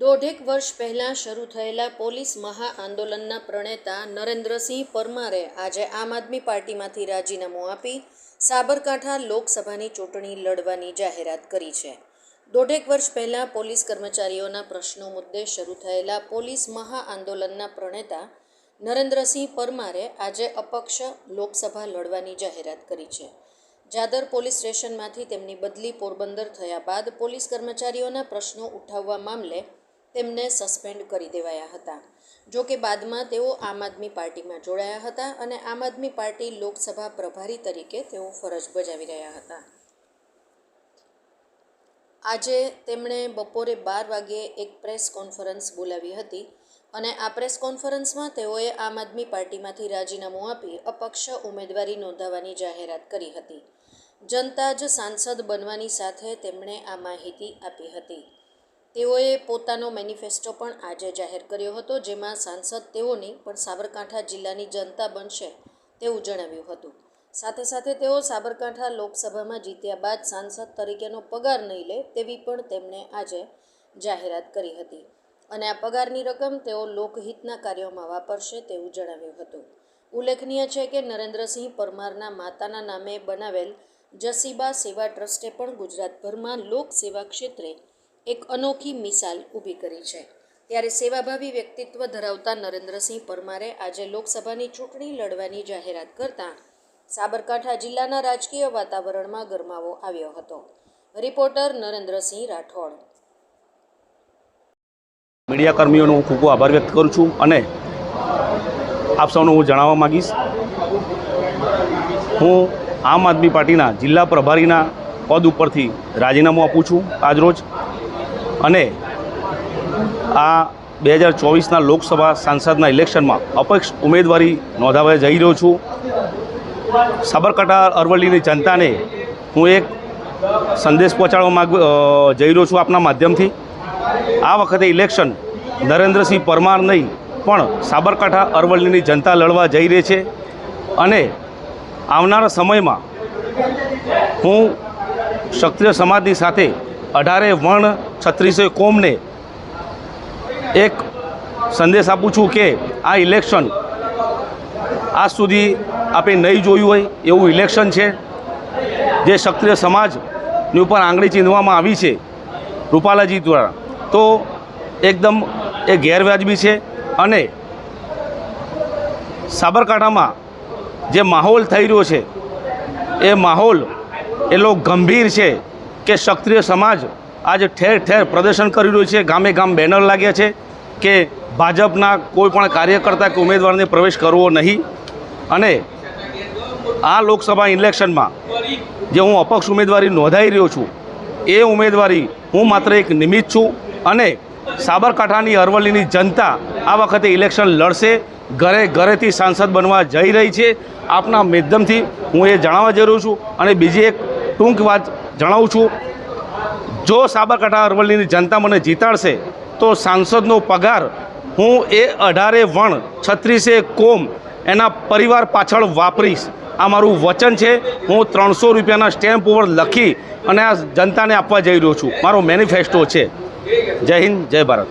વર્ષ પહેલાં શરૂ થયેલા પોલીસ મહાઆંદોલનના પ્રણેતા નરેન્દ્રસિંહ પરમારે આજે આમ આદમી પાર્ટીમાંથી રાજીનામું આપી સાબરકાંઠા લોકસભાની ચૂંટણી લડવાની જાહેરાત કરી છે. દોઢેક વર્ષ પહેલાં પોલીસ કર્મચારીઓના પ્રશ્નો મુદ્દે શરૂ થયેલા પોલીસ મહાઆંદોલનના પ્રણેતા નરેન્દ્રસિંહ પરમારે આજે અપક્ષ લોકસભા લડવાની જાહેરાત કરી છે. જાદર પોલીસ સ્ટેશનમાંથી તેમની બદલી પોરબંદર થયા બાદ પોલીસ કર્મચારીઓના પ્રશ્નો ઉઠાવવા મામલે તેમને સસ્પેન્ડ કરી દેવાયા હતા. જો કે બાદમાં તેઓ આમ આદમી પાર્ટીમાં જોડાયા હતા અને આમ આદમી પાર્ટી લોકસભા પ્રભારી તરીકે તેઓ ફરજ બજાવી રહ્યા હતા. આજે તેમણે બપોરે બાર વાગ્યે એક પ્રેસ કોન્ફરન્સ બોલાવી હતી અને આ પ્રેસ કોન્ફરન્સમાં તેઓએ આમ આદમી પાર્ટીમાંથી રાજીનામું આપી અપક્ષ ઉમેદવારી નોંધાવવાની જાહેરાત કરી હતી. જનતા જ સાંસદ બનવાની સાથે તેમણે આ માહિતી આપી હતી. તેઓએ પોતાનો મેનિફેસ્ટો પણ આજે જાહેર કર્યો હતો, જેમાં સાંસદ તેઓ નહીં પણ સાબરકાંઠા જિલ્લાની જનતા બનશે તેવું જણાવ્યું હતું. સાથે સાથે તેઓ સાબરકાંઠા લોકસભામાં જીત્યા બાદ સાંસદ તરીકેનો પગાર નહીં લે તેવી પણ તેમણે આજે જાહેરાત કરી હતી. અને આ પગારની રકમ તેઓ લોકહિતના કાર્યોમાં વાપરશે તેવું જણાવ્યું હતું. ઉલ્લેખનીય છે કે નરેન્દ્રસિંહ પરમારના માતાના નામે બનાવેલ જસીબા સેવા ટ્રસ્ટે પણ ગુજરાતભરમાં લોકસેવા ક્ષેત્રે એક અનોખી મિસાલ ઊભી કરી છે. ત્યારે સેવાભાવી વ્યક્તિત્વ ધરાવતા નરેન્દ્રસિંહ પરમારે આજે લોકસભાની ચૂંટણી લડવાની જાહેરાત કરતાં સાબરકાંઠા જિલ્લાના રાજકીય વાતાવરણમાં ગરમાવો આવ્યો હતો. રિપોર્ટર નરેન્દ્રસિંહ રાઠોડ. મીડિયા કર્મીઓનો હું ખૂબ ખૂબ આભાર વ્યક્ત કરું છું અને આપ સૌને હું જણાવવા માગીશ. હું આમ આદમી પાર્ટીના જિલ્લા પ્રભારીના પદ ઉપરથી રાજીનામું આપું છું આજરોજ. અને આ બે હજાર ચોવીસના લોકસભા સાંસદના ઇલેક્શનમાં અપક્ષ ઉમેદવારી નોંધાવવા જઈ રહ્યો છું. સાબરકાંઠા અરવલ્લીની જનતાને હું એક સંદેશ પહોંચાડવા માગ જઈ રહ્યો છું આપના માધ્યમથી. આ વખતે ઇલેક્શન નરેન્દ્રસિંહ પરમાર નહીં, પણ સાબરકાંઠા અરવલ્લીની જનતા લડવા જઈ રહી છે. અને આવનારા સમયમાં હું ક્ષત્રિય સમાજની સાથે અઢારે વણ છત્રીસે કોમને એક સંદેશ આપું છું કે આ ઇલેક્શન આજ સુધી આપણે નહીં જોયું હોય એવું ઇલેક્શન છે. જે ક્ષત્રિય સમાજની ઉપર આંગળી ચીંધવામાં આવી છે રૂપાલાજી દ્વારા. તો એકદમ એ ગેરવાજબી છે અને સાબરકાંઠામાં જે માહોલ થઈ રહ્યો છે, એ માહોલ એટલો ગંભીર છે કે ક્ષત્રિય સમાજ આજે ઠેર ઠેર પ્રદર્શન કરી રહ્યું છે, ગામે ગામ બેનર લાગ્યા છે કે ભાજપના કોઈ પણ કાર્યકર્તા કે ઉમેદવારને પ્રવેશ કરવો નહીં. અને આ લોકસભા ઇલેક્શનમાં જે હું અપક્ષ ઉમેદવારી નોંધાઈ રહ્યો છું, એ ઉમેદવારી હું માત્ર એક નિમિત્ત છું અને સાબરકાંઠાની અરવલ્લીની જનતા આ વખતે ઇલેક્શન લડશે, ઘરે ઘરેથી સાંસદ બનવા જઈ રહી છે. આપના માધ્યમથી હું એ જણાવવા જરૂર છું અને બીજી એક ટૂંક વાત જણાવું છું. જો સાબરકાંઠા અરવલ્લીની જનતા મને જીતાડશે, તો સાંસદનો પગાર હું એ અઢારે વણ, છત્રીસે કોમ એના પરિવાર પાછળ વાપરીશ. આ મારું વચન છે. હું ત્રણસો રૂપિયાના સ્ટેમ્પ ઉપર લખી અને આ જનતાને આપવા જઈ રહ્યો છું. મારો મેનિફેસ્ટો છે. જય હિન્દ, જય ભારત.